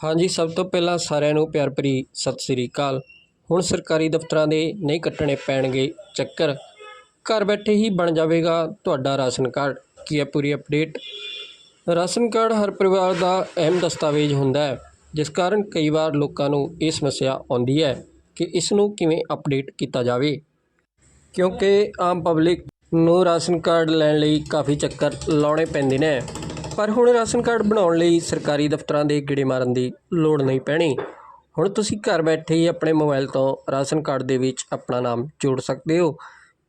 ਹਾਂਜੀ, ਸਭ ਤੋਂ ਪਹਿਲਾਂ ਸਾਰਿਆਂ ਨੂੰ ਪਿਆਰ ਭਰੀ ਸਤਿ ਸ੍ਰੀ ਅਕਾਲ। ਹੁਣ ਸਰਕਾਰੀ ਦਫ਼ਤਰਾਂ ਦੇ ਨਹੀਂ ਕੱਟਣੇ ਪੈਣਗੇ ਚੱਕਰ। ਘਰ ਬੈਠੇ ਹੀ ਬਣ ਜਾਵੇਗਾ ਤੁਹਾਡਾ ਰਾਸ਼ਨ ਕਾਰਡ। ਕੀ ਹੈ ਪੂਰੀ ਅਪਡੇਟ? ਰਾਸ਼ਨ ਕਾਰਡ ਹਰ ਪਰਿਵਾਰ ਦਾ ਅਹਿਮ ਦਸਤਾਵੇਜ਼ ਹੁੰਦਾ ਹੈ, ਜਿਸ ਕਾਰਨ ਕਈ ਵਾਰ ਲੋਕਾਂ ਨੂੰ ਇਹ ਸਮੱਸਿਆ ਆਉਂਦੀ ਹੈ ਕਿ ਇਸ ਨੂੰ ਕਿਵੇਂ ਅਪਡੇਟ ਕੀਤਾ ਜਾਵੇ। ਕਿਉਂਕਿ ਆਮ ਪਬਲਿਕ ਨੂੰ ਰਾਸ਼ਨ ਕਾਰਡ ਲੈਣ ਲਈ ਕਾਫੀ ਚੱਕਰ ਲਾਉਣੇ ਪੈਂਦੇ ਨੇ। ਪਰ ਹੁਣ ਰਾਸ਼ਨ ਕਾਰਡ ਬਣਾਉਣ ਲਈ ਸਰਕਾਰੀ ਦਫ਼ਤਰਾਂ ਦੇ ਗੇੜੇ ਮਾਰਨ ਦੀ ਲੋੜ ਨਹੀਂ ਪੈਣੀ। ਹੁਣ ਤੁਸੀਂ ਘਰ ਬੈਠੇ ਹੀ ਆਪਣੇ ਮੋਬਾਈਲ ਤੋਂ ਰਾਸ਼ਨ ਕਾਰਡ ਦੇ ਵਿੱਚ ਆਪਣਾ ਨਾਮ ਜੋੜ ਸਕਦੇ ਹੋ।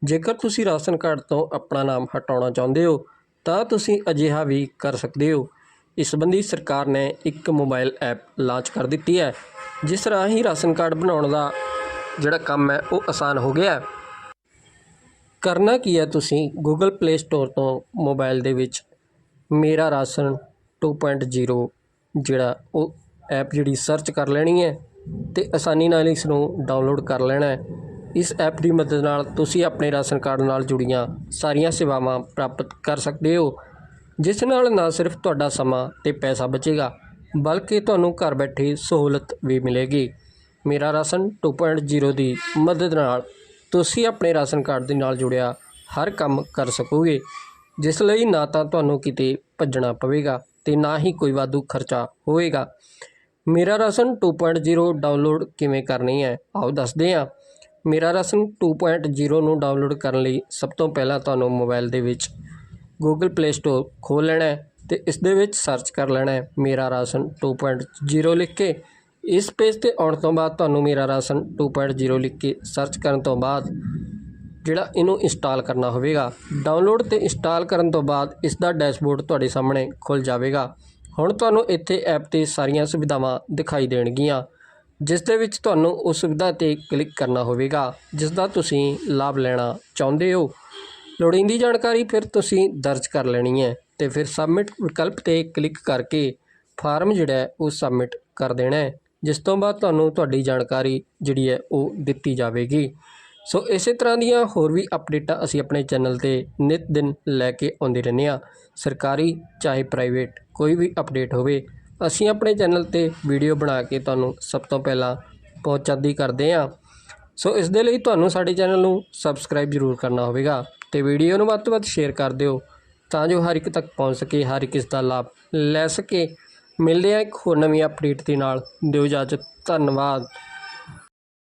ਜੇਕਰ ਤੁਸੀਂ ਰਾਸ਼ਨ ਕਾਰਡ ਤੋਂ ਆਪਣਾ ਨਾਮ ਹਟਾਉਣਾ ਚਾਹੁੰਦੇ ਹੋ, ਤਾਂ ਤੁਸੀਂ ਅਜਿਹਾ ਵੀ ਕਰ ਸਕਦੇ ਹੋ। ਇਸ ਸੰਬੰਧੀ ਸਰਕਾਰ ਨੇ ਇੱਕ ਮੋਬਾਈਲ ਐਪ ਲਾਂਚ ਕਰ ਦਿੱਤੀ ਹੈ, ਜਿਸ ਰਾਹੀਂ ਰਾਸ਼ਨ ਕਾਰਡ ਬਣਾਉਣ ਦਾ ਜਿਹੜਾ ਕੰਮ ਹੈ, ਉਹ ਆਸਾਨ ਹੋ ਗਿਆ ਹੈ। ਕਰਨਾ ਕੀ ਹੈ ਤੁਸੀਂ? ਗੂਗਲ ਪਲੇ ਸਟੋਰ ਤੋਂ ਮੋਬਾਈਲ ਦੇ ਵਿੱਚ ਮੇਰਾ ਰਾਸ਼ਨ 2.0 ਜਿਹੜਾ ਉਹ ਐਪ ਜਿਹੜੀ ਸਰਚ ਕਰ ਲੈਣੀ ਹੈ ਅਤੇ ਆਸਾਨੀ ਨਾਲ ਇਸ ਨੂੰ ਡਾਊਨਲੋਡ ਕਰ ਲੈਣਾ ਹੈ। ਇਸ ਐਪ ਦੀ ਮਦਦ ਨਾਲ ਤੁਸੀਂ ਆਪਣੇ ਰਾਸ਼ਨ ਕਾਰਡ ਨਾਲ ਜੁੜੀਆਂ ਸਾਰੀਆਂ ਸੇਵਾਵਾਂ ਪ੍ਰਾਪਤ ਕਰ ਸਕਦੇ ਹੋ, ਜਿਸ ਨਾਲ ਨਾ ਸਿਰਫ ਤੁਹਾਡਾ ਸਮਾਂ ਅਤੇ ਪੈਸਾ ਬਚੇਗਾ, ਬਲਕਿ ਤੁਹਾਨੂੰ ਘਰ ਬੈਠੇ ਸਹੂਲਤ ਵੀ ਮਿਲੇਗੀ। ਮੇਰਾ ਰਾਸ਼ਨ 2.0 ਦੀ ਮਦਦ ਨਾਲ ਤੁਸੀਂ ਆਪਣੇ ਰਾਸ਼ਨ ਕਾਰਡ ਦੇ ਨਾਲ ਜੁੜਿਆ ਹਰ ਕੰਮ ਕਰ ਸਕੋਗੇ। ਜਿਸ ਲਈ ਨਾ ਤਾਂ ਤੁਹਾਨੂੰ ਕਿਤੇ ਭੱਜਣਾ ਪਵੇਗਾ ਤੇ ਨਾ ਹੀ ਕੋਈ ਵਾਧੂ ਖਰਚਾ ਹੋਵੇਗਾ। ਮੇਰਾ ਰਾਸ਼ਨ 2.0 ਡਾਊਨਲੋਡ ਕਿਵੇਂ ਕਰਨੀ ਹੈ? ਆਓ ਦੱਸਦੇ ਹਾਂ। ਮੇਰਾ ਰਾਸ਼ਨ 2.0 ਨੂੰ ਡਾਊਨਲੋਡ ਕਰਨ ਲਈ ਸਭ ਤੋਂ ਪਹਿਲਾਂ ਤੁਹਾਨੂੰ ਮੋਬਾਈਲ ਦੇ ਵਿੱਚ ਗੂਗਲ ਪਲੇ ਸਟੋਰ ਖੋਲ੍ਹ ਲੈਣਾ ਹੈ ਤੇ ਇਸ ਦੇ ਵਿੱਚ ਸਰਚ ਕਰ ਲੈਣਾ ਹੈ ਮੇਰਾ ਰਾਸ਼ਨ 2.0 ਲਿਖ ਕੇ। ਇਸ ਪੇਜ ਤੇ ਆਉਣ ਤੋਂ ਬਾਅਦ ਤੁਹਾਨੂੰ ਮੇਰਾ ਰਾਸ਼ਨ 2.0 ਲਿਖ ਕੇ ਸਰਚ ਕਰਨ ਤੋਂ ਬਾਅਦ ਜਿਹੜਾ ਇਹਨੂੰ ਇੰਸਟਾਲ ਕਰਨਾ ਹੋਵੇਗਾ ਡਾਊਨਲੋਡ ਤੇ ਇੰਸਟਾਲ ਕਰਨ ਤੋਂ ਬਾਅਦ ਇਸ ਦਾ ਡੈਸ਼ਬੋਰਡ ਤੁਹਾਡੇ ਸਾਹਮਣੇ ਖੁੱਲ ਜਾਵੇਗਾ। ਹੁਣ ਤੁਹਾਨੂੰ ਇੱਥੇ ਐਪ ਤੇ ਸਾਰੀਆਂ ਸੁਵਿਧਾਵਾਂ ਦਿਖਾਈ ਦੇਣਗੀਆਂ, ਜਿਸ ਦੇ ਵਿੱਚ ਤੁਹਾਨੂੰ ਉਸ ਸੁਵਿਧਾ ਤੇ ਕਲਿੱਕ ਕਰਨਾ ਹੋਵੇਗਾ, ਜਿਸ ਦਾ ਤੁਸੀਂ ਲਾਭ ਲੈਣਾ ਚਾਹੁੰਦੇ ਹੋ। ਲੋੜੀਂਦੀ ਜਾਣਕਾਰੀ ਫਿਰ ਤੁਸੀਂ ਦਰਜ ਕਰ ਲੈਣੀ ਹੈ ਤੇ ਫਿਰ ਸਬਮਿਟ ਵਿਕਲਪ ਤੇ ਕਲਿੱਕ ਕਰਕੇ ਫਾਰਮ ਜਿਹੜਾ ਉਹ ਸਬਮਿਟ ਕਰ ਦੇਣਾ ਹੈ, ਜਿਸ ਤੋਂ ਬਾਅਦ ਤੁਹਾਨੂੰ ਤੁਹਾਡੀ ਜਾਣਕਾਰੀ ਜਿਹੜੀ ਹੈ ਉਹ ਦਿੱਤੀ ਜਾਵੇਗੀ। ਸੋ ਇਸੇ ਤਰ੍ਹਾਂ ਦੀਆਂ ਹੋਰ ਵੀ ਅਪਡੇਟਾਂ ਅਸੀਂ ਆਪਣੇ ਚੈਨਲ ਤੇ ਨਿਤ ਦਿਨ ਲੈ ਕੇ ਆਉਂਦੇ ਰਹਿੰਦੇ ਹਾਂ। ਸਰਕਾਰੀ ਚਾਹੇ ਪ੍ਰਾਈਵੇਟ ਕੋਈ ਵੀ ਅਪਡੇਟ ਹੋਵੇ, ਅਸੀਂ ਆਪਣੇ ਚੈਨਲ ਤੇ ਵੀਡੀਓ ਬਣਾ ਕੇ ਤੁਹਾਨੂੰ ਸਭ ਤੋਂ ਪਹਿਲਾਂ ਪਹੁੰਚਾਦੀ ਕਰਦੇ ਹਾਂ। ਸੋ ਇਸ ਦੇ ਲਈ ਤੁਹਾਨੂੰ ਸਾਡੇ ਚੈਨਲ ਨੂੰ ਸਬਸਕ੍ਰਾਈਬ ਜ਼ਰੂਰ ਕਰਨਾ ਹੋਵੇਗਾ ਤੇ ਵੀਡੀਓ ਨੂੰ ਵੱਧ ਤੋਂ ਵੱਧ ਸ਼ੇਅਰ ਕਰ ਦਿਓ ਤਾਂ ਜੋ ਹਰ ਇੱਕ ਤੱਕ ਪਹੁੰਚ ਸਕੇ, ਹਰ ਇੱਕ ਇਸ ਦਾ ਲਾਭ ਲੈ ਸਕੇ। ਮਿਲਦੇ ਆ ਇੱਕ ਹੋਰ ਨਵੀਂ ਅਪਡੇਟ ਦੇ ਨਾਲ। ਦਿਓ ਇਜਾਜ਼ਤ, ਧੰਨਵਾਦ।